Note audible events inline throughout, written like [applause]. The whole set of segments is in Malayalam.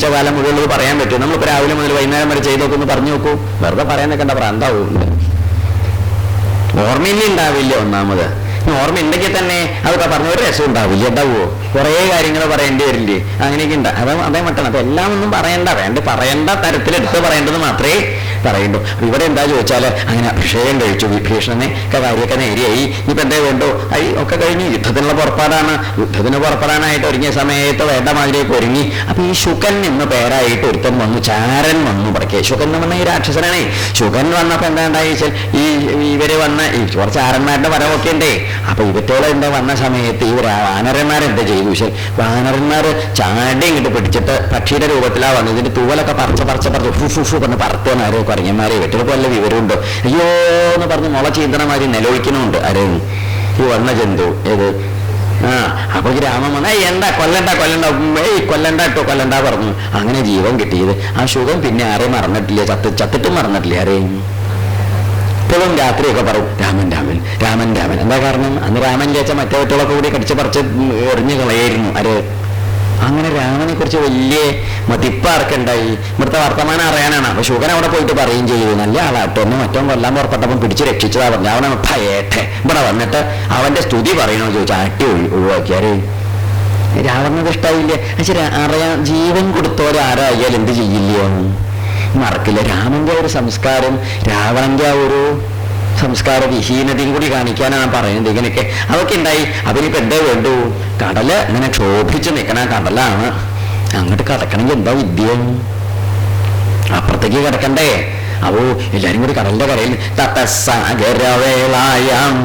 ജീവിച്ച കാലം മുഴുവൻ പറയാൻ പറ്റും നമ്മളിപ്പോൾ രാവിലെ മുതൽ വൈകുന്നേരം വരെ ചെയ്ത് നോക്കുമെന്ന് പറഞ്ഞു നോക്കൂ. വെറുതെ പറയാൻ നിൽക്കണ്ട പ്രാന്താവും ഓർമ്മയില്ല ഉണ്ടാവില്ല ഒന്നാമത്? ഓർമ്മ ഉണ്ടെങ്കിൽ തന്നെ അതൊക്കെ പറഞ്ഞ ഒരു രസം ഉണ്ടാവില്ല? ഉണ്ടാവുമോ കുറേ കാര്യങ്ങൾ പറയേണ്ടി വരില്ലേ? അങ്ങനെയൊക്കെ ഉണ്ട്. അത് അതേ മട്ടാണ് അപ്പൊ എല്ലാം ഒന്നും പറയണ്ട. വേണ്ട പറയേണ്ട തരത്തിൽ എടുത്ത് പറയേണ്ടത് മാത്രമേ അപ്പൊ ഇവിടെ എന്താ ചോദിച്ചാൽ അങ്ങനെ അഭിഷേകം കഴിച്ചു വിഭീഷണനെ കാര്യമൊക്കെ നേരിയായി. ഇപ്പം എന്തേ വേണ്ടു? ഐ ഒക്കെ കഴിഞ്ഞു യുദ്ധത്തിനുള്ള പുറപ്പാടാണ്. യുദ്ധത്തിന് പുറപ്പെടാനായിട്ട് ഒരുങ്ങിയ സമയത്ത് വേണ്ട മാതിരിയൊക്കെ ഒരുങ്ങി. അപ്പൊ ഈ ശുകൻ എന്ന പേരായിട്ട് ഒരുത്തൻ വന്നു ചാരൻ വന്നു പറക്കേ ശുകൻ എന്ന് പറഞ്ഞാൽ ഈ രാക്ഷസനാണേ. ശുകൻ വന്നപ്പോൾ എന്താ ഉണ്ടായി വെച്ചാൽ ഈ ഇവർ വന്ന ഈ കുറച്ച് ആരന്മാരുടെ വരവൊക്കെ ഉണ്ടേ. അപ്പൊ ഇവറ്റോളം എന്താ വന്ന സമയത്ത് ഈ വാനരന്മാരെന്താ ചെയ്തു പക്ഷെ വാനരന്മാർ ചാടി ഇങ്ങോട്ട് പിടിച്ചിട്ട് പക്ഷിയുടെ രൂപത്തിലാ വന്നത്. ഇതിന്റെ തൂവലൊക്കെ പറിച്ച് പറിച്ച് പറിച്ച് ഫുഫു ഫു പറഞ്ഞ് പറത്തുമാരെ കുറഞ്ഞന്മാരെ ഇവറ്റൊക്കെ വല്ല വിവരമുണ്ടോ? അയ്യോ എന്ന് പറഞ്ഞ് മുള ചീന്തണമാര് നിലവിളിക്കണമുണ്ട് ആരെയും ഈ വന്ന ജന്തു. ഏത്? ആ അപ്പൊ ഗ്രാമം വന്ന എന്താ? കൊല്ലണ്ട കൊല്ലണ്ട. ഏയ് കൊല്ലണ്ട കേട്ടോ കൊല്ലണ്ട പറഞ്ഞു. അങ്ങനെ ജീവൻ കിട്ടിയത്. ആ ശുഖം പിന്നെ ആരെയും മറന്നിട്ടില്ല. ചത്ത് ചത്തിട്ടും മറന്നിട്ടില്ല ആരെയും ഇപ്പോഴും രാത്രിയൊക്കെ പറയും രാമൻ രാമൻ രാമൻ രാമൻ. എന്താ കാരണം? അന്ന് രാമൻ ചേച്ച മറ്റേ കുട്ടികളൊക്കെ കൂടി കടിച്ച് പറിച്ച് എറിഞ്ഞു കളയായിരുന്നു. ആര്? അങ്ങനെ രാമനെ കുറിച്ച് വലിയ മതിപ്പാർക്കുണ്ടായി ഇവിടുത്തെ വർത്തമാനം അറിയാനാണ്. അപ്പൊ ശുഗൻ അവിടെ പോയിട്ട് പറയുകയും ചെയ്തു. നല്ല ആളാട്ടോ. ഒന്ന് മറ്റോ കൊല്ലാൻ പുറപ്പെട്ടപ്പം പിടിച്ച് രക്ഷിച്ചതാ പറഞ്ഞു അവനെ ഭയേട്ടെ ഇവിടെ വന്നിട്ട് അവന്റെ സ്തുതി പറയണോ ചോദിച്ചു. ആട്ടി ഒഴി- ഒഴിവാക്കിയാര്? രാവണത് ഇഷ്ടായില്ല. ശരി അറിയാം ജീവൻ കൊടുത്തോരെ ആരായാൽ എന്ത് ചെയ്യില്ലയോ മറക്കില്ല. രാമന്റെ ഒരു സംസ്കാരം രാവണന്റെ ആ ഒരു സംസ്കാര വിഹീനതയും കൂടി കാണിക്കാനാണ് പറയുന്നത്. ഇങ്ങനെയൊക്കെ അതൊക്കെ ഉണ്ടായി അവനിപ്പോ എന്താ വേണ്ടു? കടൽ ഇങ്ങനെ ക്ഷോഭിച്ച് നിൽക്കണ കടലാണ്. അങ്ങോട്ട് കടക്കണമെങ്കിൽ എന്താ വിദ്യ? അപ്പുറത്തേക്ക് കിടക്കണ്ടേ? അവോ എല്ലാരും കൂടി കടലിന്റെ കരയിൽ തത്തസാഗരവേളായം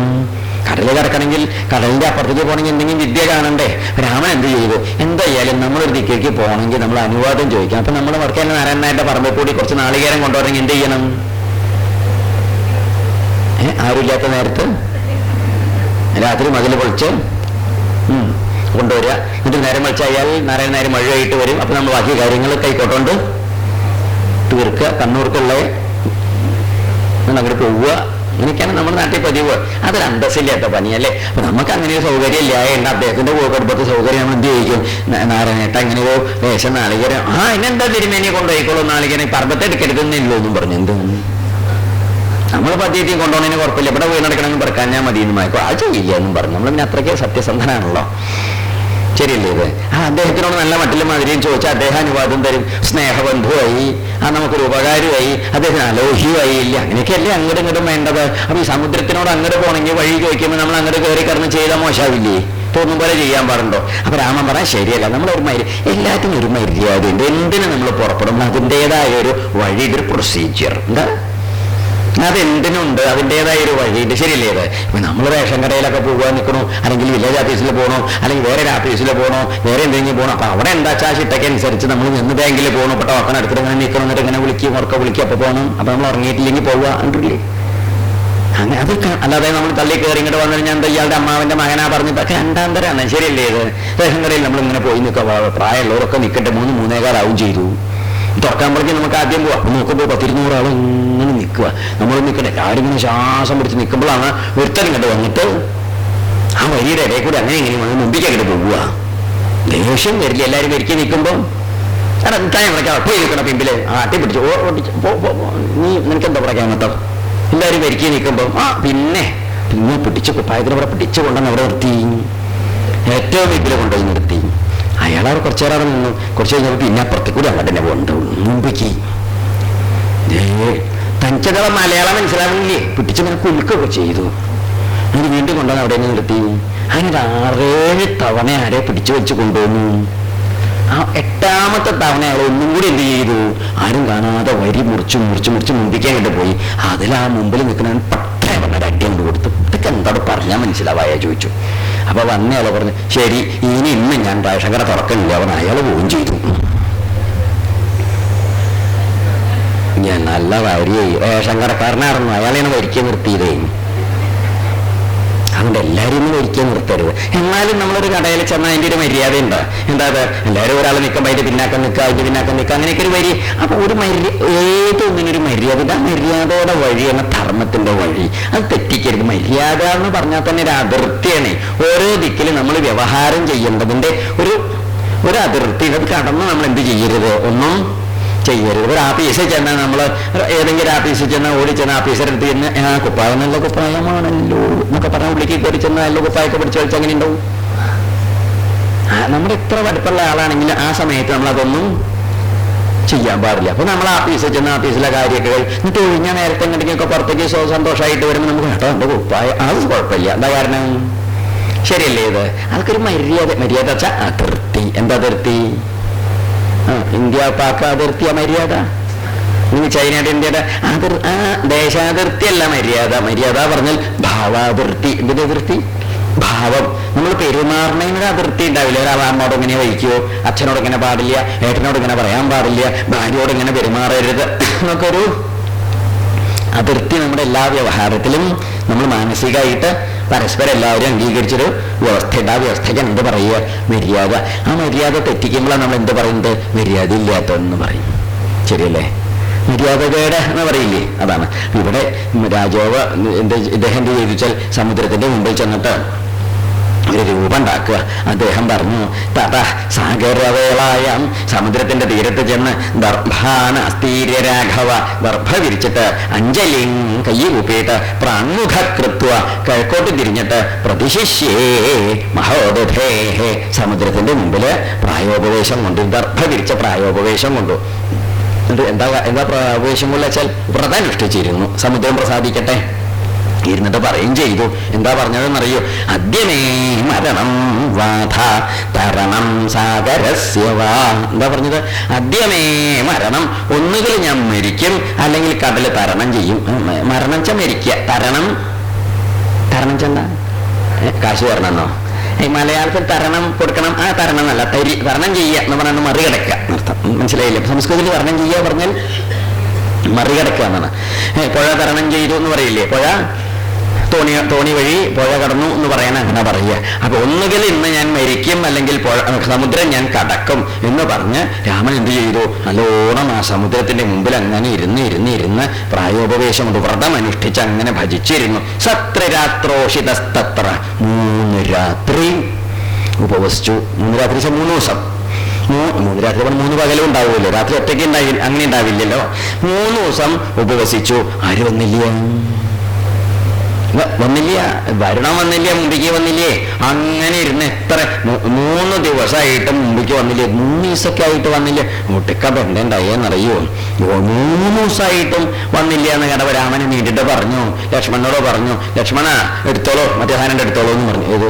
കടലിൽ കിടക്കണമെങ്കിൽ കടലിന്റെ അപ്പുറത്തേക്ക് പോകണമെങ്കിൽ എന്തെങ്കിലും വിദ്യ കാണണ്ടേ? രാമൻ എന്ത് ചെയ്തു? എന്തായാലും നമ്മളൊരു ദിക്കേക്ക് പോകണമെങ്കിൽ നമ്മൾ അനുവാദം ചോദിക്കാം അപ്പൊ നമ്മൾ വർക്കേല നാരായണനായിട്ട് പറമ്പിൽ കൂടി കുറച്ച് നാളികേരം കൊണ്ടുവരണമെങ്കിൽ എന്ത് ചെയ്യണം? ആരുമില്ലാത്ത നേരത്ത്? രാത്രി മതിൽ പൊളിച്ച്? കൊണ്ടുവരിക. എന്നിട്ട് നേരം വെച്ചാൽ നാരായണ നേരം മഴയായിട്ട് വരും. അപ്പൊ നമ്മൾ ബാക്കി കാര്യങ്ങൾ കൈക്കോട്ടുണ്ട് തീർക്കുക. കണ്ണൂർക്കുള്ള അങ്ങോട്ട് പോവുക. അങ്ങനെയൊക്കെയാണ് നമ്മുടെ നാട്ടിൽ പതിവ്. അതൊരു അന്തസ്സില്ലാത്ത പണിയല്ലേ? അപ്പൊ നമുക്ക് അങ്ങനെ ഒരു സൗകര്യം ഇല്ലായുണ്ട് അദ്ദേഹത്തിന്റെ കുടുംബത്തെ സൗകര്യം നമ്മൾ എന്ത് ചെയ്യിക്കും നാരായണേട്ട എങ്ങനെയോ വേഷം നാളികേരം. ആ എന്നെന്താ തിരുമേനിയെ കൊണ്ടുപോയിക്കോളൂ? നാളികേരം പറമ്പത്തെ എടുക്കരുതെന്നില്ലോ എന്നും പറഞ്ഞു. എന്ത് നമ്മൾ പദ്ധതി കൊണ്ടുപോകുന്നതിന് കുഴപ്പമില്ല. ഇവിടെ വീണടക്കണമെങ്കിൽ പറക്കാൻ ഞാൻ മതി എന്ന് മായ്ക്കോ. അത് ചെയ്യില്ല എന്നും പറഞ്ഞു. നമ്മൾ പിന്നെ അത്രയ്ക്ക് സത്യസന്ധനാണല്ലോ. ശരിയല്ലേ ഇത്? ആ അദ്ദേഹത്തിനോട് നല്ല മട്ടിലും മാതിരിയും ചോദിച്ചാൽ അദ്ദേഹം അനുവാദം തരും. സ്നേഹബന്ധുവായി. ആ നമുക്കൊരു ഉപകാരമായി. അദ്ദേഹത്തിന് അലോഹ്യമായി. ഇല്ല അങ്ങനെയൊക്കെയല്ലേ അങ്ങോട്ടും ഇങ്ങോട്ടും വേണ്ടത്? അപ്പൊ ഈ സമുദ്രത്തിനോട് അങ്ങോട്ട് പോകണമെങ്കിൽ വഴി ചോദിക്കുമ്പോൾ നമ്മൾ അങ്ങോട്ട് കയറി കടന്ന് ചെയ്താൽ മോശമാവില്ലേ? തോന്നും പോലെ ചെയ്യാൻ പാടുണ്ടോ? അപ്പൊ രാമൻ പറയാൻ ശരിയല്ല. നമ്മൾ ഒരു മര്യ എല്ലാത്തിനും ഒരു മര്യാദയുണ്ട്. എന്തിനു നമ്മൾ പുറപ്പെടും? അതിന്റെതായ ഒരു വഴി ഒരു പ്രൊസീജിയർ എന്താ? അതെന്തിനുണ്ട്? അതിന്റെതായ ഒരു വഴിയുണ്ട് ശരിയല്ലേ ഇത്? ഇപ്പൊ നമ്മൾ റേഷൻ കടയിലൊക്കെ പോകാൻ നിൽക്കണോ അല്ലെങ്കിൽ വില്ലേജ് ഓഫീസിൽ പോകണോ അല്ലെങ്കിൽ വേറെ ഒരു ഓഫീസിൽ പോകണോ വേറെ എന്തെങ്കിലും പോകണോ അപ്പൊ അവിടെ എന്താ വെച്ചാൽ ചിട്ടയ്ക്ക് അനുസരിച്ച് നമ്മൾ നിന്ന് ബാങ്കിൽ പോകണം ഇപ്പൊ ടോക്കൺ എടുത്തിട്ട് ഇങ്ങനെ നിൽക്കണം എന്നിട്ട് ഇങ്ങനെ വിളിക്കും ഉറക്ക വിളിക്കും. അപ്പൊ പോകണം അപ്പൊ നമ്മൾ ഉറങ്ങിയിട്ടില്ലെങ്കിൽ പോവുക. കണ്ടില്ലേ അങ്ങനെ അത് അല്ലാതെ നമ്മൾ തള്ളി കയറി ഇങ്ങോട്ട് വന്നു കഴിഞ്ഞാൽ എന്താ ഇയാളുടെ അമ്മാവന്റെ മകനാ പറഞ്ഞിട്ടൊക്കെ രണ്ടാം തരാണ് ശരിയല്ലേ ഇത്? റേഷൻ കടയിൽ നമ്മൾ ഇങ്ങനെ പോയി നിൽക്കുക. പ്രായമുള്ളവരൊക്കെ നിൽക്കട്ടെ മൂന്ന് മൂന്നേകാലാവും ചെയ്തു. തുറക്കാമ്പോഴേക്കും നമുക്ക് ആദ്യം പോവാം. നോക്കുമ്പോൾ പത്തിരുന്നൂറ് ആൾ ഇങ്ങനെ നിൽക്കുക നമ്മൾ നിൽക്കണേ ആരിങ്ങനെ ശ്വാസം പിടിച്ച് നിൽക്കുമ്പോഴാണ് ഒരുത്തൻ കണ്ട് വന്നിട്ട് ആ വരിയുടെ ഇടയിൽ കൂടി അങ്ങനെ ഇങ്ങനെ വന്ന് മുമ്പിലേക്ക് അങ്ങോട്ട് പോവുക ദേഷ്യം വരില്ല. എല്ലാവരും വരിക്കി നിൽക്കുമ്പോൾ എടാ താൻ ഇവിടെ പോയി നിൽക്കണം പിമ്പിൽ. ആ അട്ടി പിടിച്ചു. ഓടിച്ച്. നീ നിനക്ക് എന്താ പറയാൻ കേട്ടോ എല്ലാവരും വരിക്കി നിൽക്കുമ്പോൾ ആ പിന്നെ പിന്നെ പിടിച്ച് കുപ്പായത്തിന് ഇവിടെ പിടിച്ചു കൊണ്ടുവന്ന് അവിടെ നിർത്തി. ഏറ്റവും വീട്ടിൽ കൊണ്ടുപോയി നിർത്തി. അയാൾ അവിടെ കുറച്ചു നേരം നിന്നു കുറച്ച് കഴിഞ്ഞപ്പോൾ പിന്നെ അപ്പുറത്തേക്ക് അവിടെ തന്നെ കൊണ്ടു മുമ്പേക്ക്. തനിച്ചത് മലയാളം മനസ്സിലാവുന്നില്ലേ? പിടിച്ച് ഇങ്ങനെ കുലുക്കൊക്കെ ചെയ്തു. അങ്ങനെ വീണ്ടും കൊണ്ടുവന്ന് അവിടെ നിന്ന് നിർത്തി. അങ്ങനെ ആറേഴ് തവണ ആരെ പിടിച്ചു വെച്ച് കൊണ്ടുവന്നു. ആ എട്ടാമത്തെ തവണ അയാൾ ഒന്നും കൂടി എന്ത് ചെയ്തു? ആരും കാണാതെ വരി മുറിച്ച് മുറിച്ച് മുറിച്ച് മുമ്പിക്കാൻ കണ്ടു പോയി. അതിൽ ആ മുമ്പിൽ നിൽക്കുന്ന പട്ടേ പറഞ്ഞ അടി കൊടുത്തു ഇതൊക്കെ എന്താണ് പറഞ്ഞാൽ മനസ്സിലാവായ ചോദിച്ചു. അപ്പൊ വന്നയാളെ പറഞ്ഞു ശരി ഇനി ഇന്ന് ഞാൻ പ്രേക്ഷകരെ തുറക്കണില്ല. അവൻ അയാൾ പോവുകയും ചെയ്തു. ഞാൻ നല്ല ഭാര്യയായി റേഷൻ കടക്കാരനായിരുന്നു അയാളെയാണ് വരിക്കാൻ നിർത്തിയതേ. അതുകൊണ്ട് എല്ലാവരും ഒന്നും ഒരിക്കലും നിർത്തരുത്. എന്നാലും നമ്മളൊരു കടയിൽ ചെന്നാൽ അതിന്റെ ഒരു മര്യാദ ഉണ്ട് എന്താ എല്ലാവരും ഒരാൾ നിൽക്കുമ്പോൾ അതിന്റെ പിന്നാക്കം നിൽക്കുക അതിന്റെ പിന്നാക്കം നിൽക്കുക അങ്ങനെയൊക്കെ ഒരു വരി. അപ്പോൾ ഒരു മര്യ ഏതൊന്നിനൊരു മര്യാദ. ആ മര്യാദയുടെ വഴിയാണ് ധർമ്മത്തിന്റെ വഴി. അത് തെറ്റിക്കരുത്. മര്യാദ എന്ന് പറഞ്ഞാൽ തന്നെ ഒരു അതിർത്തിയാണ്. ഓരോ ദിക്കിലും നമ്മൾ വ്യവഹാരം ചെയ്യേണ്ടതിന്റെ ഒരു ഒരു അതിർത്തി അത് കടന്ന് നമ്മൾ എന്ത് ചെയ്യരുത്? ഒന്നും ചെയ്യരുത്. ഒരു ആഫീസിൽ ചെന്നാൽ നമ്മൾ ഏതെങ്കിലും ആഫീസിൽ ചെന്നാൽ ഓടി ചെന്ന ഓഫീസറെ അടുത്ത് ചെന്ന് ആ കുപ്പായം നല്ല കുപ്പായമാണല്ലോ എന്നൊക്കെ പറഞ്ഞ ഉള്ളിലേക്ക് കയറി ചെന്നാൽ നല്ല കുപ്പായൊക്കെ പിടിച്ച് കളിച്ച് അങ്ങനെ ഉണ്ടാവും. നമ്മുടെ എത്ര വലുപ്പമുള്ള ആളാണെങ്കിൽ ആ സമയത്ത് നമ്മളതൊന്നും ചെയ്യാൻ പാടില്ല. അപ്പൊ നമ്മൾ ആഫീസിൽ ചെന്ന് ആഫീസിലെ കാര്യമൊക്കെ കഴി- എന്നിട്ട് ഒഴിഞ്ഞ നേരത്തെ എങ്ങനെയൊക്കെ പുറത്തേക്ക് സ്വ സന്തോഷമായിട്ട് വരുമ്പോൾ നമുക്ക് കേട്ടോ എന്റെ കുപ്പായ അത് കുഴപ്പമില്ല. എന്താ കാരണം? ശരിയല്ലേ ഇത്? അതൊക്കെ ഒരു മര്യാദ മര്യാദ വെച്ചാൽ അതിർത്തി എന്താ അതിർത്തി ഇന്ത്യ പാക് അതിർത്തിയ മര്യാദ. ഇനി ചൈനയുടെ ഇന്ത്യയുടെ അതിർ ആ ദേശാതിർത്തി അല്ല മര്യാദ. മര്യാദ പറഞ്ഞാൽ ഭാവാതിർത്തി. എന്തിന്റെ അതിർത്തി? ഭാവം. നമ്മൾ പെരുമാറുന്നതിനൊരു അതിർത്തി ഉണ്ടാവില്ല. ഒരാൾ ഇങ്ങനെ വഹിക്കുവോ? അച്ഛനോട് ഇങ്ങനെ പാടില്ല. ഏട്ടനോട് ഇങ്ങനെ പറയാൻ പാടില്ല. ഭാര്യയോട് ഇങ്ങനെ പെരുമാറരുത്. [coughs] എന്നൊക്കെ ഒരു അതിർത്തി നമ്മുടെ എല്ലാ വ്യവഹാരത്തിലും നമ്മൾ മാനസികമായിട്ട് പരസ്പരം എല്ലാവരും അംഗീകരിച്ചൊരു വ്യവസ്ഥയുണ്ട്. ആ വ്യവസ്ഥയ്ക്ക് എന്ത് പറയുക? മര്യാദ. ആ മര്യാദ തെറ്റിക്കുമ്പോഴാണ് നമ്മൾ എന്ത് പറയുന്നത്? മര്യാദ ഇല്ലാത്തതെന്ന് പറയും. ശരിയല്ലേ? മര്യാദകേട് എന്ന് പറയില്ലേ? അതാണ്. ഇവിടെ രാജോവ എന്ത് ഇദ്ദേഹം എന്ത് ചെയ്തു സമുദ്രത്തിന്റെ മുമ്പിൽ ചെന്നിട്ട് ഒരു രൂപം അദ്ദേഹം പറഞ്ഞു തഥ സാഗരവേളായം സമുദ്രത്തിന്റെ തീരത്ത് ചെന്ന് ദർഭാന അസ്ഥീര്യ രാഘവ ദർഭ വിരിച്ചിട്ട് അഞ്ജലി കൈ കൂപ്പിയിട്ട് പ്രാൺമുഖ കൃത്വ കിഴക്കോട്ട് തിരിഞ്ഞിട്ട് പ്രതിശിഷ്യേ മഹോദധേ. സമുദ്രത്തിന്റെ മുമ്പിൽ പ്രായോപവേശം കൊണ്ടു ദർഭ വിരിച്ച പ്രായോപവേശം കൊണ്ടു. എന്താ എന്താ പ്രായോപവേശം കൊണ്ടുവച്ചാൽ വെച്ചാൽ വ്രതം അനുഷ്ഠിച്ചിരുന്നു സമുദ്രം പ്രസാദിക്കട്ടെ. ഇരുന്നിട്ട് പറയും ചെയ്തു. എന്താ പറഞ്ഞതെന്നറിയോ? അദ്യമേ മരണം വാധ തരണം സാഗരസ്യ വാ. എന്താ പറഞ്ഞത്? അദ്യമേ മരണം ഒന്നുകിൽ ഞാൻ മരിക്കും അല്ലെങ്കിൽ കടൽ തരണം ചെയ്യും. മരണം ച മരിക്കുക തരണം. തരണം ചെന്താ കാശ് തരണമെന്നോ മലയാളത്തിൽ തരണം കൊടുക്കണം. ആ തരണം എന്നല്ല തരി. തരണം ചെയ്യുക എന്ന് പറഞ്ഞാൽ മറികടക്കുക എന്നർത്ഥം മനസ്സിലായില്ല? സംസ്കൃതത്തിൽ തരണം ചെയ്യുക പറഞ്ഞാൽ മറികടക്കുക എന്നാണ്. പുഴ തരണം ചെയ്തു എന്ന് പറയില്ലേ? പുഴ? തോണി തോണി വഴി പുഴ കടന്നു എന്ന് പറയാൻ അങ്ങനെ പറയുക. അപ്പൊ ഒന്നുകിൽ ഇന്ന് ഞാൻ മരിക്കും അല്ലെങ്കിൽ സമുദ്രം ഞാൻ കടക്കും എന്ന് പറഞ്ഞ് രാമൻ എന്ത് ചെയ്തു? നല്ലോണം ആ സമുദ്രത്തിന്റെ മുമ്പിൽ അങ്ങനെ ഇരുന്ന് ഇരുന്ന് ഇരുന്ന് പ്രായോപവേശം കൊണ്ട് വ്രതം അനുഷ്ഠിച്ച് അങ്ങനെ ഭജിച്ചിരുന്നു. സത്രരാത്രോഷിതസ്തത്ര. മൂന്ന് രാത്രി ഉപവസിച്ചു. മൂന്ന് രാത്രി മൂന്ന് ദിവസം. മൂന്ന് രാത്രി പറഞ്ഞ മൂന്ന് പകലും ഉണ്ടാവുമല്ലോ. രാത്രി ഒറ്റയ്ക്ക് ഉണ്ടായി അങ്ങനെ ഉണ്ടാവില്ലല്ലോ. മൂന്ന് ദിവസം ഉപവസിച്ചു. ആര് വന്നില്ല? വന്നില്ല? വരണം വന്നില്ല? മുമ്പിക്ക് വന്നില്ലേ? അങ്ങനെ ഇരുന്ന് എത്ര മൂന്ന് ദിവസമായിട്ട് മുമ്പിക്ക് വന്നില്ലേ? മൂന്ന് ദിവസമൊക്കെ ആയിട്ട് വന്നില്ല? മുട്ടിക്ക ബന്ധമുണ്ടായെന്നറിയോ മൂന്ന് ദിവസമായിട്ടും വന്നില്ല എന്ന് രാമനെ നീണ്ടിട്ട് പറഞ്ഞു. ലക്ഷ്മണനോട് പറഞ്ഞു ലക്ഷ്മണ എടുത്തോളൂ. മറ്റേ സാധനം എടുത്തോളൂ എന്ന് പറഞ്ഞു. ഏത്?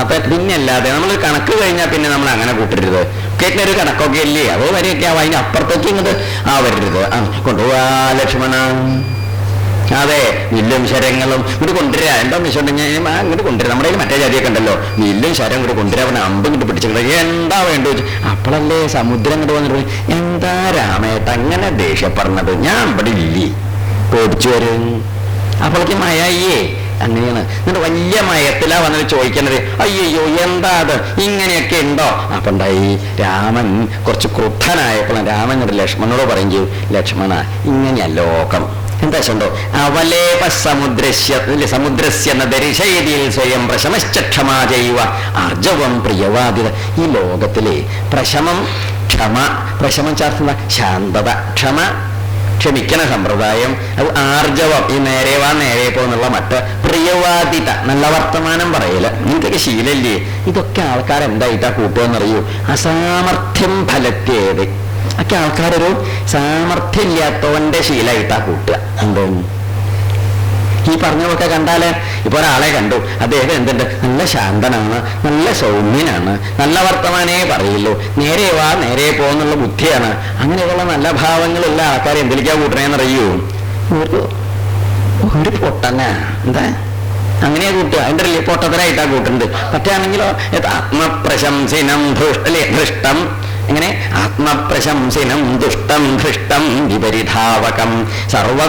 അപ്പൊ പിന്നെ അല്ലാതെ നമ്മൾ കണക്ക് കഴിഞ്ഞാൽ പിന്നെ നമ്മൾ അങ്ങനെ കൂട്ടരുത്. കേട്ടിന് ഒരു കണക്കൊക്കെ ഇല്ലേ? അത് വരെയൊക്കെ ആവും. അതിന് അപ്പുറത്തേക്ക് ഇങ്ങോട്ട് ആ വരരുത്. കൊണ്ടുപോവാ ലക്ഷ്മണ. അതെ വില്ലും ശരങ്ങളും ഇങ്ങോട്ട് കൊണ്ടുവരാ. എന്താന്ന് വെച്ചിട്ടുണ്ടെങ്കിൽ ഇങ്ങോട്ട് കൊണ്ടുവരാം. നമ്മുടെ മറ്റേ ജാതിയൊക്കെ ഉണ്ടല്ലോ. വില്ലും ശരം ഇങ്ങോട്ട് കൊണ്ടുവരാ. അവനെ അമ്പ് ഇങ്ങോട്ട് പിടിച്ചിട്ട് എന്താ വേണ്ടത്? വെച്ചു അപ്പോഴല്ലേ സമുദ്രം ഇങ്ങോട്ട് വന്നിട്ട് എന്താ രാമേട്ട അങ്ങനെ ദേഷ്യപ്പെടുന്നത്? ഞാൻ ഇവിടെ ഇല്ലേ? പേടിച്ചു വരും. അപ്പോഴേക്ക് മയായിയേ അങ്ങനെയാണ്. എന്നിട്ട് വലിയ മയത്തിലാ വന്നത് ചോദിക്കുന്നത് അയ്യോ എന്താ അത്? ഇങ്ങനെയൊക്കെ ഉണ്ടോ? അപ്പൊ ഉണ്ടായി രാമൻ കുറച്ച് ക്രുദ്ധനായപ്പോൾ രാമൻ എന്നിട്ട് ലക്ഷ്മണനോട് പറയും ചെയ്യും. ലക്ഷ്മണ ഇങ്ങനെയാ ലോകം. എന്താ വെച്ചോ അവലേപ സമുദ്രസ്യ സമുദ്രസ്യ ദരിശയതിയിൽ സ്വയം പ്രശമശ്ചക്ഷമാ ചെയ്യുക. അർജവം പ്രിയവാദിത. ഈ ലോകത്തിലെ പ്രശമം ക്ഷമ പ്രശമം ചേർത്തുന്ന ശാന്തത ക്ഷമ ക്ഷമിക്കണ സമ്പ്രദായം. അത് ആർജവം ഈ നേരെ വാ നേരെ പോന്നുള്ള മറ്റ് പ്രിയവാദിത നല്ല വർത്തമാനം പറയൽ. ഇതൊക്കെ ശീലല്ലേ ഇതൊക്കെ ആൾക്കാർ എന്തായിട്ടാ കൂട്ടുകയെന്നറിയൂ അസാമർഥ്യം ഫലത്തേത് ഒക്കെ ആൾക്കാരൊരു സാമർഥ്യമില്ലാത്തവന്റെ ശീലമായിട്ടാ കൂട്ടുക. എന്താണ് ഈ പറഞ്ഞതൊക്കെ കണ്ടാൽ ഇപ്പൊ ഒരാളെ കണ്ടു. അദ്ദേഹം എന്തുണ്ട്? നല്ല ശാന്തനാണ് നല്ല സൗമ്യനാണ് നല്ല വർത്തമാനേ പറയുള്ളൂ. നേരെ വാ നേരെ പോന്നുള്ള ബുദ്ധിയാണ്. അങ്ങനെയുള്ള നല്ല ഭാവങ്ങളുള്ള ആൾക്കാരെ എന്തിലേക്കാ കൂട്ടണേന്നറിയൂ? ഒരു ഒരു പൊട്ടന. എന്താ? അങ്ങനെയാ കൂട്ടുക. അതിന്റെ വലിയ പൊട്ടത്തരായിട്ടാ കൂട്ടുന്നത്. മറ്റാണെങ്കിലോ ആത്മപ്രശംസിനം ഭൃഷ്ടം എങ്ങനെ? ആത്മപ്രശംസിനം ദുഷ്ടം ധൃഷ്ടം വിപരിധാവകം സർവ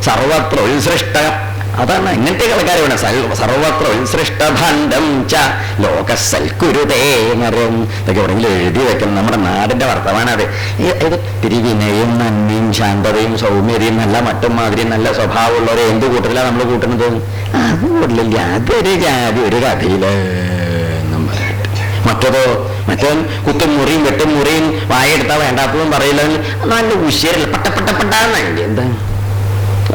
സർവത്ര ഉത്സൃഷ്ട അതാണ് ഇങ്ങനത്തെ ആൾക്കാരെ വേണം സർവ- സർവത്ര ഉത്സൃഷ്ടഭാണ്ഡം ച ലോകസൽക്കുരുതേ നരം ഇതൊക്കെ എവിടെയെങ്കിലും എഴുതി വെക്കണം നമ്മുടെ നാടിന്റെ വർത്തമാനം അത് ഈ- ഇത് തിരിവിനയും നന്മയും ശാന്തതയും സൗമ്യതയും നല്ല മറ്റും മാതിരിയും നല്ല സ്വഭാവമുള്ളവരെ എന്ത് കൂട്ടത്തിലാണ് നമ്മൾ കൂട്ടുന്നത്? അത് കൂട്ടില്ല അതൊരു ജാതി ഒരു കഥയിൽ. മറ്റതോ മറ്റവൻ കുത്തും മുറിയും വെട്ടും മുറിയും വായെടുത്താൽ വേണ്ടാത്തതും പറയില്ല നല്ല ഉശേരല്ല. പട്ട പട്ട പട്ടാന്നല്ലേ എന്താ?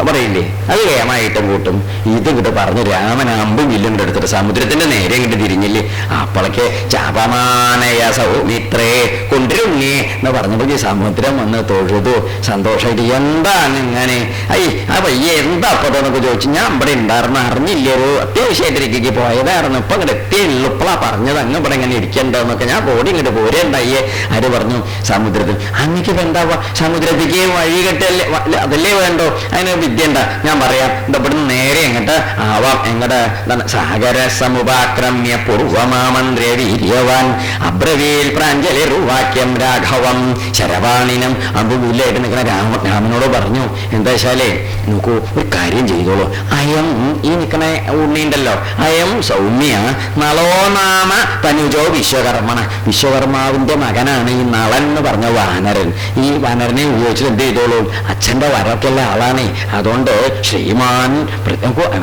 പറയില്ലേ അത് കേമായിട്ടും കൂട്ടും. ഇത് ഇങ്ങോട്ട് പറഞ്ഞു രാമൻ അമ്പും വില്ലും എടുത്തിട്ട് സമുദ്രത്തിന്റെ നേരെ ഇങ്ങോട്ട് തിരിഞ്ഞില്ലേ? അപ്പോഴൊക്കെ ചാപമാനയ സൗമിത്രേ കൊണ്ടിരുങ്ങേ എന്ന് പറഞ്ഞപ്പോൾ ഈ സമുദ്രം വന്ന് തൊഴുതു. സന്തോഷമായിട്ട് എന്താണ് ഇങ്ങനെ? ഐ ആ പയ്യ എന്താ അപ്പോ എന്നൊക്കെ ചോദിച്ചു ഞാൻ ഇവിടെ ഉണ്ടായിരുന്നു അറിഞ്ഞില്ലേ? ഒരു അത്യാവശ്യമായിട്ടിരിക്കും പോയതായിരുന്നു. ഇപ്പൊ ഇങ്ങോട്ട് എത്തിയുള്ളൂ. ഇപ്പളാ പറഞ്ഞത് അങ്ങ് ഇവിടെ ഇങ്ങനെ ഇരിക്കണ്ടെന്നൊക്കെ ഞാൻ പോടി ഇങ്ങോട്ട് പോരേണ്ടായേ ആര് പറഞ്ഞു? സമുദ്രത്തിൽ. അങ്ങക്ക് എന്താ സമുദ്രത്തിക്ക് വഴി കെട്ടല്ലേ അതല്ലേ വേണ്ടോ? അതിന് വിദ്യ എന്താ ഞാൻ പറയാം എന്താ ഇവിടുന്ന് നേരെ എങ്ങോട്ട് ആവാം. എന്താണ് സാഗര സമുപാക്രമ്യ പൂർവമാമന്ത്രി വീര്യവാൻ അബ്രവീൽ പ്രാഞ്ജലി റുവാക്യം രാഘവം. ശരവാണിനം അമ്പുകൂലായിട്ട് നിൽക്കുന്ന രാമ രാമനോട് പറഞ്ഞു എന്താ വെച്ചാലേ നോക്കൂ ഒരു കാര്യം ചെയ്തോളൂ. അയം ഈ നിൽക്കണ ഉണ്ണിയുണ്ടല്ലോ. അയം സൗമ്യ നളോനാമ തനുജോ വിശ്വകർമ്മണ. വിശ്വകർമാവിന്റെ മകനാണ് ഈ നളൻ എന്ന് പറഞ്ഞ വാനരൻ. ഈ വാനരനെ ഉപയോഗിച്ചിട്ട് എന്ത് ചെയ്തോളൂ? അച്ഛന്റെ വരൊക്കെയുള്ള ആളാണ്. അതുകൊണ്ട് ശ്രീമാൻ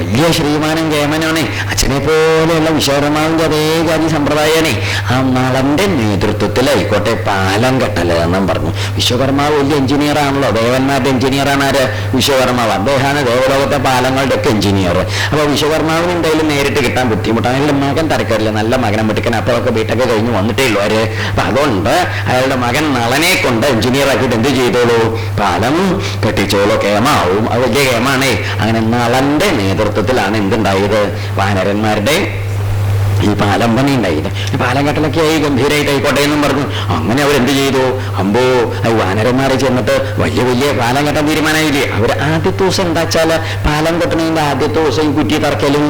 വലിയ ശ്രീമാനും കേമനാണ്. അച്ഛനെ പോലെയുള്ള വിശ്വകർമാവിന്റെ അതേ ജാതി സമ്പ്രദായമാണ്. ആ നളന്റെ നേതൃത്വത്തിലായിക്കോട്ടെ പാലം കെട്ടൽ എന്നും പറഞ്ഞു. വിശ്വകർമാവ് വലിയ എഞ്ചിനീയർ ആണല്ലോ. ദേവന്മാരുടെ എഞ്ചിനീയർ ആണ് ആര്? വിശ്വകർമാവ്. അദ്ദേഹമാണ് ദേവലോകത്തെ പാലങ്ങളുടെ ഒക്കെ എഞ്ചിനീയർ അപ്പൊ വിശ്വകർമാവിന് എന്തായാലും നേരിട്ട് കിട്ടാൻ ബുദ്ധിമുട്ടാണ്. അയാളുടെ മകൻ തരക്കാരില്ല നല്ല മകനെ മിടുക്കൻ അപ്പോഴൊക്കെ വീട്ടൊക്കെ കഴിഞ്ഞ് വന്നിട്ടേ ഉള്ളൂ അവർ അപ്പൊ അതുകൊണ്ട് അയാളുടെ മകൻ നളനെ കൊണ്ട് എഞ്ചിനീയർ ആക്കിയിട്ട് എന്ത് ചെയ്തോളൂ? പാലം കെട്ടിച്ചോളൂ കേമാവും. വലിയ ഹേമാണേ അങ്ങനെ നളന്റെ നേതൃത്വത്തിലാണ് എന്തുണ്ടായത്? വാനരന്മാരുടെ ഈ പാലം പണി ഉണ്ടായില്ല ഈ പാലം കെട്ടലൊക്കെ ആയി ഗംഭീരമായിട്ട് ആയിക്കോട്ടെ എന്നും പറഞ്ഞു. അങ്ങനെ അവരെന്ത് ചെയ്തു? അമ്പോ വാനരന്മാരെ ചെന്നിട്ട് വലിയ വലിയ പാലം കെട്ടാൻ തീരുമാനമായില്ലേ? അവർ ആദ്യത്തെ ദിവസം എന്താച്ചാൽ പാലം കെട്ടണതിന്റെ ആദ്യത്തെ ദിവസം ഈ കുറ്റി തറക്കലും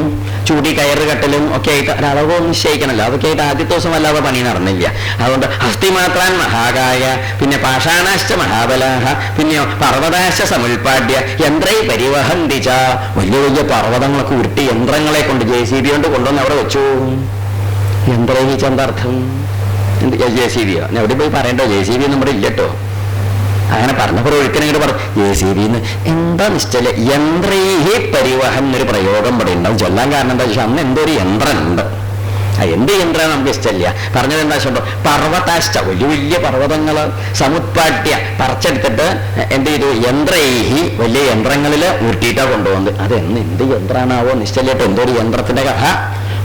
ചൂടി കയറ് കെട്ടലും ഒക്കെ ആയിട്ട് ഒരളവ് നിശ്ചയിക്കണല്ലോ അതൊക്കെ ആയിട്ട് ആദ്യത്തെ ദിവസം വല്ലാതെ പണി നടന്നില്ല. അതുകൊണ്ട് ഹസ്തിമാത്രാൻ മഹാകായ പിന്നെ പാഷാണാശ്ച മഹാബലാഹ പിന്നെ പർവതാശ സമുൽപാഠ്യ യന്ത്രൈ പരിവഹന്തിച്ച വലിയ വലിയ പർവതങ്ങളൊക്കെ ഉരുട്ടി യന്ത്രങ്ങളെ കൊണ്ട് ജെ സി ബി കൊണ്ട് കൊണ്ടുവന്ന് അവിടെ വെച്ചു. യന്ത്രൈഹിച്ച എന്താർത്ഥം ജെ സി ബിയോ? എവിടെ പോയി പറയണ്ടോ ജെ സി ബി നമ്മുടെ ഇല്ലട്ടോ. അങ്ങനെ പറഞ്ഞപ്പോൾ ഒഴുക്കിനെങ്കിലും പറഞ്ഞു ജെ സി ബി എന്ന് എന്താ നിശ്ചല യന്ത്രൈഹി പരിവഹൻ എന്നൊരു പ്രയോഗം ഇവിടെ ഉണ്ടാവും ചൊല്ലാൻ കാരണം എന്താ വെച്ചാൽ അന്ന് എന്തോ ഒരു യന്ത്രം ഉണ്ട് എന്ത് യന്ത്രം നമുക്ക് ഇഷ്ടമില്ല. പറഞ്ഞത് എന്താ വെച്ചോ പർവതാശ്ച വലിയ വലിയ പർവതങ്ങൾ സമുത്പാട്യ പറിച്ചെടുത്തിട്ട് എന്ത് ചെയ്തു? യന്ത്രൈഹി വലിയ യന്ത്രങ്ങളിൽ ഉരുട്ടിയിട്ടാണ് കൊണ്ടുപോകുന്നത് അത് എന്ന് എന്ത് യന്ത്രമാണാവോ? നിശ്ചലായിട്ട് എന്തോ ഒരു യന്ത്രത്തിന്റെ കഥ.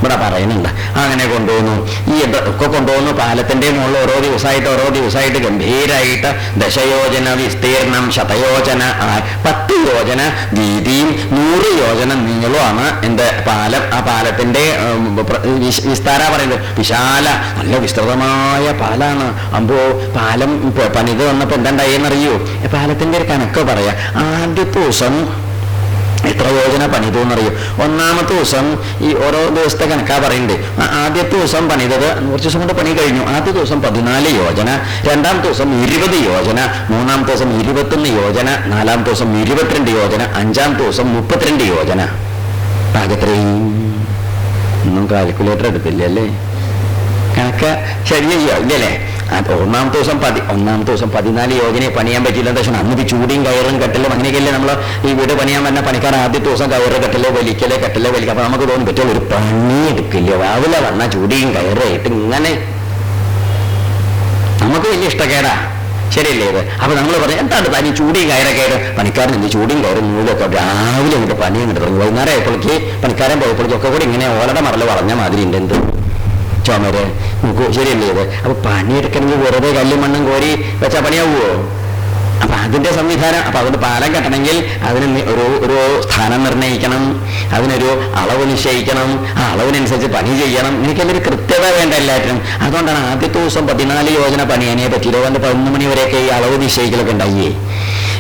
ഇവിടെ പറയുന്നുണ്ട്. അങ്ങനെ കൊണ്ടുപോകുന്നു ഈ ഒക്കെ കൊണ്ടുപോകുന്നു പാലത്തിന്റെ മുകളിൽ ഓരോ ദിവസമായിട്ട് ഓരോ ദിവസമായിട്ട് ഗംഭീരായിട്ട് ദശയോജന വിസ്തീർണം ശതയോജന പത്ത് യോജന വീതിയും നൂറ് യോജന നീളമാണ് എന്റെ പാലം. ആ പാലത്തിന്റെ വിസ്താര പറയുന്നത് വിശാല നല്ല വിസ്തൃതമായ പാലാണ്. അമ്പോ പാലം പണിത് വന്നപ്പോ എന്തായെന്നറിയോ പാലത്തിന്റെ ഒരു കണക്ക് പറയാ. ആദ്യത്തെ ദിവസം എത്ര യോജന പണിതു എന്നറിയോ ഒന്നാമത്തെ ദിവസം ഈ ഓരോ ദിവസത്തെ കണക്കാ പറയുന്നുണ്ട് ആദ്യത്തെ ദിവസം പണിതത് കുറച്ച് ദിവസം കൊണ്ട് പണി കഴിഞ്ഞു. ആദ്യ ദിവസം പതിനാല് യോജന രണ്ടാമത്തെ ദിവസം ഇരുപത് യോജന മൂന്നാമത്തെ ദിവസം ഇരുപത്തൊന്ന് യോജന നാലാമത്തെ ദിവസം ഇരുപത്തിരണ്ട് യോജന അഞ്ചാമത്തെ ദിവസം മുപ്പത്തിരണ്ട് യോജന. പാകത്രയും ഒന്നും കാൽക്കുലേറ്റർ എടുത്തില്ല അല്ലേ കണക്ക് ശരിയോ അത് ഒന്നാമത്തെ ദിവസം പതി ഒന്നാമത്തെ ദിവസം പതിനാല് യോജനയെ പണിയാൻ പറ്റില്ല എന്താ വെച്ചാൽ അന്ന് ചൂടിയും കയറും കെട്ടലും അങ്ങനെയൊക്കെയല്ലേ നമ്മൾ ഈ വീട് പണിയാൻ വന്ന പണിക്കാർ ആദ്യത്തെ ദിവസം കയറ് കെട്ടൽ വലിക്കലേ കെട്ടൽ വലിക്കുക അപ്പൊ നമുക്ക് തോന്നും പറ്റുമോ ഒരു പണി എടുക്കില്ല? രാവിലെ വന്ന ചൂടിയും കയറായിട്ട് ഇങ്ങനെ നമുക്ക് വലിയ ഇഷ്ടക്കേടാ. ശരിയല്ലേ ഇത്? അപ്പൊ നമ്മൾ പറയും എന്താണ് പനി? ചൂടിയും കയറൊക്കെ ആയിട്ട് പണിക്കാരൻ ഇന്ന് ചൂടിയും കയറും നൂലൊക്കെ രാവിലെ ഇങ്ങോട്ട് പണി അങ്ങോട്ട് തുടങ്ങി. വൈകുന്നേരം ആയപ്പോഴേക്ക് പണിക്കാരൻ പോയപ്പോഴേക്കും ഒക്കെ കൂടി ഇങ്ങനെ ഓലയുടെ മറൽ വളഞ്ഞ മാതിരി ഉണ്ട് എന്ത്. ചുമര് നോക്കൂ ശരിയല്ലേ അപ്പൊ പണിയെടുക്കണമെങ്കിൽ വെറുതെ കല്ലും മണ്ണും കോരി വെച്ചാൽ പണിയാവുമോ അപ്പൊ അതിന്റെ സംവിധാനം അപ്പൊ അതുകൊണ്ട് പാലം കെട്ടണമെങ്കിൽ അതിന് ഒരു ഒരു സ്ഥാനം നിർണയിക്കണം അതിനൊരു അളവ് നിശ്ചയിക്കണം ആ അളവിനനുസരിച്ച് പണി ചെയ്യണം. എനിക്കെല്ലാം ഒരു കൃത്യത വേണ്ട എല്ലാറ്റിനും. അതുകൊണ്ടാണ് ആദ്യത്തെ ദിവസം പതിനാല് യോജന പണിയനെ പറ്റി ഇരുപത് പതിനൊന്ന് മണി വരെയൊക്കെ ഈ അളവ് നിശ്ചയിക്കലൊക്കെ ഉണ്ടായി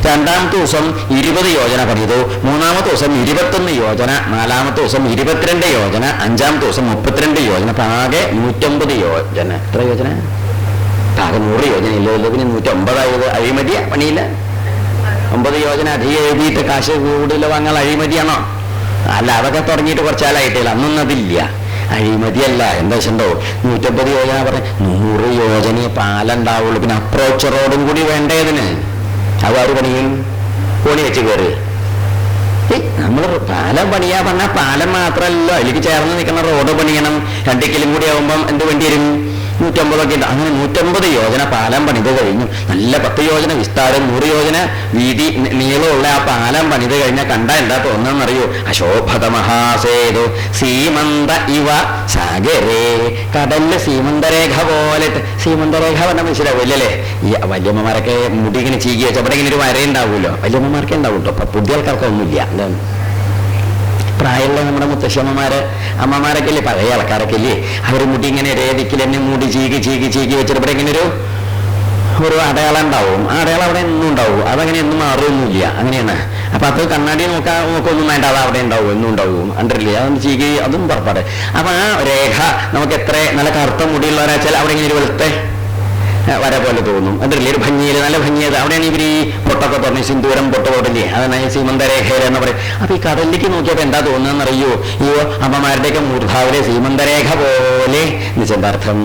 രണ്ടാമത്തെ ദിവസം ഇരുപത് യോജന പണിതു. മൂന്നാമത്തെ ദിവസം ഇരുപത്തൊന്ന് യോജന നാലാമത്തെ ദിവസം ഇരുപത്തിരണ്ട് യോജന അഞ്ചാമത്തെ ദിവസം മുപ്പത്തിരണ്ട് യോജന. അപ്പൊ ആകെ നൂറ്റമ്പത് യോജന എത്ര യോജന? ആകെ നൂറ് യോജന ഇല്ല? പിന്നെ നൂറ്റമ്പതായത് അഴിമതിയാ? പണിയില്ല. ഒമ്പത് യോജന അധികം എഴുതിയിട്ട് കാശ് കൂടുതൽ വാങ്ങാൻ അഴിമതിയാണോ? അല്ല അതൊക്കെ തുടങ്ങിയിട്ട് കുറച്ചാലായിട്ടില്ല അന്നൊന്നും അതില്ല അഴിമതിയല്ല. എന്താ വെച്ചിട്ടുണ്ടോ നൂറ്റമ്പത് യോജന പറഞ്ഞ നൂറ് യോജനയെ പാലുണ്ടാവുള്ളൂ. പിന്നെ അപ്രോച്ച് റോഡും കൂടി വേണ്ടതിന്. അത് ആര് പണിയും? കോണി വെച്ച് കയറി നമ്മൾ പാലം പണിയാ പറഞ്ഞാൽ പാലം മാത്രമല്ലോ അതിലേക്ക് ചേർന്ന് നിൽക്കുന്ന റോഡ് പണിയണം. രണ്ടിക്കലും കൂടി ആവുമ്പം എന്ത് വേണ്ടി വരും? നൂറ്റമ്പതൊക്കെ ഉണ്ട്. അങ്ങനെ നൂറ്റമ്പത് യോജന പാലം പണിത് കഴിഞ്ഞു. നല്ല പത്ത് യോജന വിസ്താരം നൂറ് യോജന വീതി നീളമുള്ള ആ പാലം പണിത് കഴിഞ്ഞാൽ കണ്ട എന്താ തോന്നുന്നറിയോ അശോഭത മഹാസേതു സീമന്ത ഇവ സാഗരേ. കടലിലെ സീമന്തരേഖ പോലെ സീമന്തരേഖ പറഞ്ഞ മനസ്സിലാവില്ലല്ലേ ഈ വല്യമ്മമാരൊക്കെ മുടി ഇങ്ങനെ ചീകി വെച്ചപ്പോഴെങ്കിലും ഒരു വര ഉണ്ടാവുമല്ലോ വല്യമ്മമാർക്കേ ഉണ്ടാവും കേട്ടോ അപ്പൊ പുതിയ ആൾക്കാർക്കൊന്നുമില്ല. എന്താണ്? പ്രായമുള്ള നമ്മുടെ മുത്തശ്ശമ്മമാര് അമ്മമാരൊക്കെ ഇല്ലേ പഴയ ആൾക്കാരൊക്കെ ഇല്ലേ അവർ മുടി ഇങ്ങനെ രേതിക്കിൽ എന്നെ മുടി ചീകി ചീകി ചീകി വെച്ചിട്ട് ഇങ്ങനെ ഒരു ഒരു അടയാളം ഉണ്ടാവും. ആ അടയാളം അവിടെ എന്നും ഉണ്ടാവും. അതങ്ങനെ എന്നും മാറുമൊന്നുമില്ല അങ്ങനെയാണ്. അപ്പൊ അത് കണ്ണാടി നോക്കാൻ നോക്കൊന്നും വേണ്ട. അത് അവിടെ ഉണ്ടാവും എന്നും ഉണ്ടാവും. കണ്ടില്ലേ അതൊന്നും ചീകി അതും പുറപ്പാട്. അപ്പൊ ആ രേഖ നമുക്ക് എത്ര നല്ല കറുത്ത മുടിയുള്ളവരാച്ചാൽ അവിടെ ഇങ്ങനെ ഒരു വെളുത്ത വര പോലെ തോന്നും. അതല്ലേ ഒരു ഭംഗിയിൽ നല്ല ഭംഗിയത് അവിടെയാണ് ഇവർ ഈ പൊട്ടൊക്കെ തുറന്ന് സിന്ദൂരം പൊട്ട പോട്ടില്ലേ അതാണ് ഈ സീമന്തരേഖ എന്ന് പറയും. അപ്പൊ ഈ കടലിലേക്ക് നോക്കിയപ്പോ എന്താ തോന്നുന്നറിയോ ഈ അമ്മമാരുടെയൊക്കെ മൂർധാവിലെ സീമന്തരേഖ പോലെ നിശ്ചന്താർത്ഥം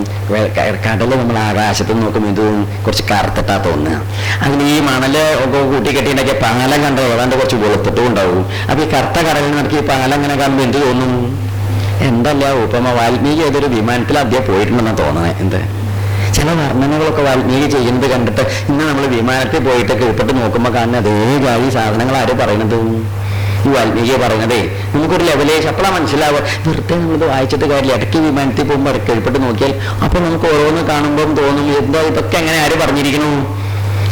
കടൽ നമ്മൾ ആകാശത്ത് നോക്കുമ്പോൾ ഇതും കുറച്ച് കറുത്തിട്ടാ തോന്നുക. അങ്ങനെ ഈ മണൽ ഒക്കെ കൂട്ടി കെട്ടിയിട്ടുണ്ടെങ്കിൽ പാലം കണ്ടോ ഏതാണ്ട് കുറച്ച് വെളുത്തിട്ടും ഉണ്ടാവും. അപ്പൊ ഈ കറുത്ത കടലിൽ നടക്കി പാലം ഇങ്ങനെ കാണുമ്പോൾ എന്ത് തോന്നും? എന്തല്ല ഉപമ വാൽമീകി ഏതൊരു വിമാനത്തിൽ അദ്ദേഹം പോയിട്ടുണ്ടെന്നാണ് തോന്നണേ. എന്ത്? ചില വർണനകളൊക്കെ വാൽമീകി ചെയ്യുന്നത് കണ്ടിട്ട് ഇന്ന് നമ്മൾ വിമാനത്തിൽ പോയിട്ട് കീഴ്പ്പെട്ട് നോക്കുമ്പോൾ കാണുന്ന അതേ ജാതി സാധനങ്ങൾ ആര് പറയുന്നത്? ഈ വാൽമീകി പറയുന്നതേ. നമുക്കൊരു ലെവലേഷ് അപ്പോഴാണ് മനസ്സിലാവുക. വെറുതെ നമ്മളിത് വായിച്ചിട്ട് കാര്യമില്ല. ഇടയ്ക്ക് വിമാനത്തിൽ പോകുമ്പോൾ ഇടയ്ക്ക് കീഴ്പ്പെട്ട് നോക്കിയാൽ അപ്പോൾ നമുക്ക് ഓരോന്ന് കാണുമ്പം തോന്നും എന്താ ഇതൊക്കെ എങ്ങനെ ആര് പറഞ്ഞിരിക്കണു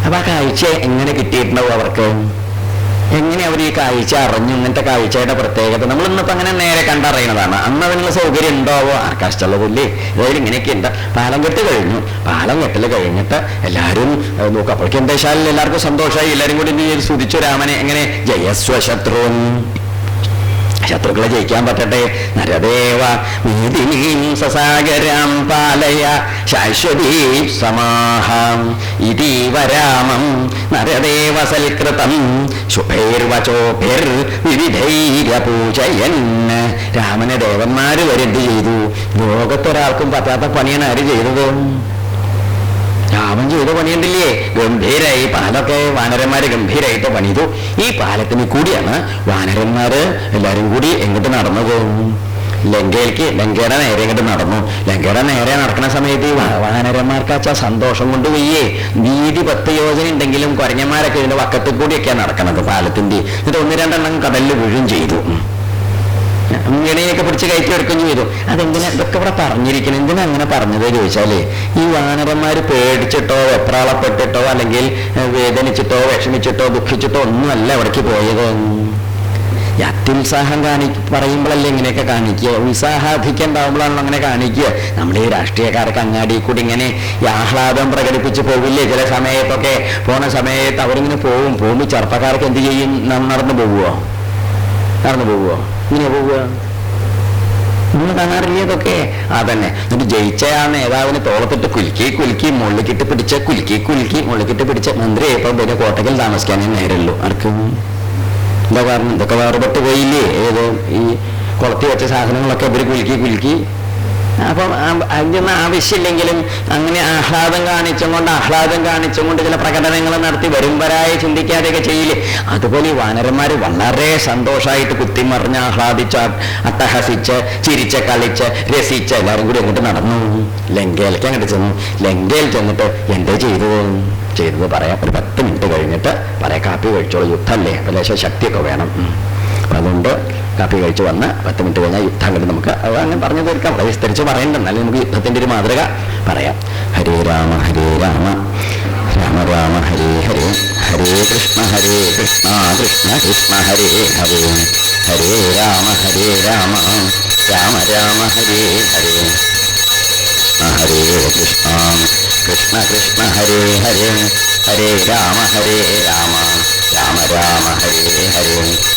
അപ്പൊ ആ കാഴ്ച എങ്ങനെ കിട്ടിയിട്ടുണ്ടാവും അവർക്ക്? എങ്ങനെ അവർ ഈ കാഴ്ച അറിഞ്ഞു? ഇങ്ങനത്തെ കാഴ്ചയുടെ പ്രത്യേകത നമ്മൾ ഇന്നിപ്പോ അങ്ങനെ നേരെ കണ്ടറിയണതാണ്. അന്ന് അതിനുള്ള സൗകര്യം ഉണ്ടാവോ? ആർക്കാഷ്ടമുള്ളതില്ലേ ഏതായാലും ഇങ്ങനെയൊക്കെ ഉണ്ട്. പാലം കെട്ട് കഴിഞ്ഞു. പാലം കെട്ടൽ കഴിഞ്ഞിട്ട് എല്ലാവരും ഏഹ്, നോക്കും. അപ്പോഴേക്കും എന്താ എല്ലാവർക്കും സന്തോഷമായി. എല്ലാവരും കൂടി സ്തുതിച്ചു. രാമനെ എങ്ങനെ? ജയസ്വ ശത്രുൻ ശത്രുക്കളെ ജയിക്കാൻ പറ്റട്ടെ. നരദേവ നീതിനീം സസാഗരാം പാലയ ശാശ്വതീ സമാഹം. ഇതീവരാമം നരദേവ സൽകൃതം. ശുഭൈർവചോഭിർ വിവിധൈരപൂജയൻ രാമനെ ദേവന്മാര് വരെ എന്ത് ചെയ്തു. ലോകത്തൊരാൾക്കും പറ്റാത്ത പണിയാണ് ആര് ചെയ്തത്? രാമൻ ചെയ്ത പണിയുണ്ടില്ലേ? ഗംഭീരായി. പാലൊക്കെ വാനരന്മാര് ഗംഭീരായിട്ട് പണിതു. ഈ പാലത്തിന് കൂടിയാണ് വാനരന്മാര് എല്ലാരും കൂടി എങ്ങോട്ട് നടന്നു പോകും? ലങ്കയിലേക്ക്. ലങ്കയുടെ നേരെ ഇങ്ങോട്ട് നടന്നു. ലങ്കയുടെ നേരെ നടക്കുന്ന സമയത്ത് വാനരന്മാർക്ക് അച്ഛാ സന്തോഷം കൊണ്ട് വയ്യേ വീതി പത്ത് യോജന ഉണ്ടെങ്കിലും കുരങ്ങന്മാരൊക്കെ ഇതിന്റെ വക്കത്തിൽ കൂടിയൊക്കെയാണ് നടക്കുന്നത് പാലത്തിന്റെ എന്നിട്ട് ഒന്ന് രണ്ടെണ്ണം കടലിൽ വീഴും ചെയ്തു. ഇങ്ങനെയൊക്കെ പിടിച്ച് കയറ്റി എടുക്കുകയും ചെയ്തു അതെന്തിനാ ഇതൊക്കെ ഇവിടെ പറഞ്ഞിരിക്കണം? എന്തിനാ അങ്ങനെ പറഞ്ഞത് ചോദിച്ചാലേ? ഈ വാനരന്മാർ പേടിച്ചിട്ടോ വെപ്രാളപ്പെട്ടിട്ടോ അല്ലെങ്കിൽ വേദനിച്ചിട്ടോ വിഷമിച്ചിട്ടോ ദുഃഖിച്ചിട്ടോ ഒന്നുമല്ല ഇവിടേക്ക് പോയത്. അത്യുത്സാഹം കാണി പറയുമ്പോഴല്ലേ ഇങ്ങനെയൊക്കെ കാണിക്കുക. ഉത്സാഹാധിക്യം ഉണ്ടാകുമ്പോഴാണല്ലോ അങ്ങനെ കാണിക്കുക. നമ്മുടെ ഈ രാഷ്ട്രീയക്കാർക്ക് അങ്ങാടി കൂടി ഇങ്ങനെ ഈ ആഹ്ലാദം പ്രകടിപ്പിച്ച് പോകില്ലേ ചില സമയത്തൊക്കെ? പോണ സമയത്ത് അവരിങ്ങനെ പോവും. പോകുമ്പോൾ ചെറുപ്പക്കാർക്ക് എന്ത് ചെയ്യും? നടന്നു പോവുമോ നടന്നു പോവുമോ ഇങ്ങനെ പോവുക. നിങ്ങൾ കാണാറില്ലേ ഇതൊക്കെ തന്നെ എന്നിട്ട് ജയിച്ച ആ നേതാവിനെ തോളത്തിട്ട് കുലുക്കി കുലുക്കി മുള്ളിക്കിട്ട് പിടിച്ച കുലുക്കി കുലുക്കി മുള്ളിക്കിട്ട് പിടിച്ച മന്ത്രി ഇപ്പം പിന്നെ കോട്ടയ്ക്കൽ താമസിക്കാനേ നേരല്ലോ ആർക്കും എന്താ കാരണം? ഇതൊക്കെ വേർപെട്ട് പോയില്ലേ? ഏതോ ഈ കുളത്തി വെച്ച സാധനങ്ങളൊക്കെ ഇവർ കുലുക്കി കുലുക്കി അപ്പം അതിന് ആവശ്യമില്ലെങ്കിലും അങ്ങനെ ആഹ്ലാദം കാണിച്ചും കൊണ്ട് ആഹ്ലാദം കാണിച്ചും കൊണ്ട് ചില പ്രകടനങ്ങൾ നടത്തി വരുംവരായി ചിന്തിക്കാതെയൊക്കെ ചെയ്യില്ലേ? അതുപോലെ ഈ വാനരന്മാർ വളരെ സന്തോഷമായിട്ട് കുത്തിമറിഞ്ഞ് ആഹ്ലാദിച്ച് അട്ടഹസിച്ച് ചിരിച്ച് കളിച്ച് രസിച്ച് എല്ലാവരും കൂടി അങ്ങോട്ട് നടന്നു. ലങ്കയിലേക്ക് അങ്ങോട്ട് ചെന്നു. ലങ്കയിൽ ചെന്നിട്ട് എന്തേ ചെയ്തു? ചെയ്തത് പറയാം. ഒരു പത്ത് മിനിറ്റ് കഴിഞ്ഞിട്ട് പറയാം. കാപ്പി കഴിച്ചോളൂ. യുദ്ധമല്ലേ ലേശം ശക്തിയൊക്കെ വേണം. അതുകൊണ്ട് കാപ്പി കഴിച്ച് വന്ന് പത്ത് മിനിറ്റ് കഴിഞ്ഞാൽ യുദ്ധം കണ്ട് നമുക്ക് അത് അങ്ങനെ പറഞ്ഞു തീർക്കാം. വളരെ വിസ്തരിച്ച് പറയണ്ട. എന്നാലും നമുക്ക് യുദ്ധത്തിന്റെ ഒരു മാതൃക പറയാം. ഹരേ രാമ ഹരേ രാമ. രാമ രാമ ഹരേ ഹരേ. ഹരേ കൃഷ്ണ ഹരേ കൃഷ്ണ കൃഷ്ണ കൃഷ്ണ ഹരേ ഹരേ. ഹരേ രാമ ഹരേ രാമ. രാമ രാമ ഹരേ ഹരേ. ഹരേ കൃഷ്ണ. കൃഷ്ണ കൃഷ്ണ ഹരേ ഹരേ. ഹരേ രാമ ഹരേ രാമ. രാമ രാമ ഹരേ ഹരേ.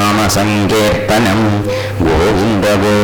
मम सङ्केतनं गोविन्द गो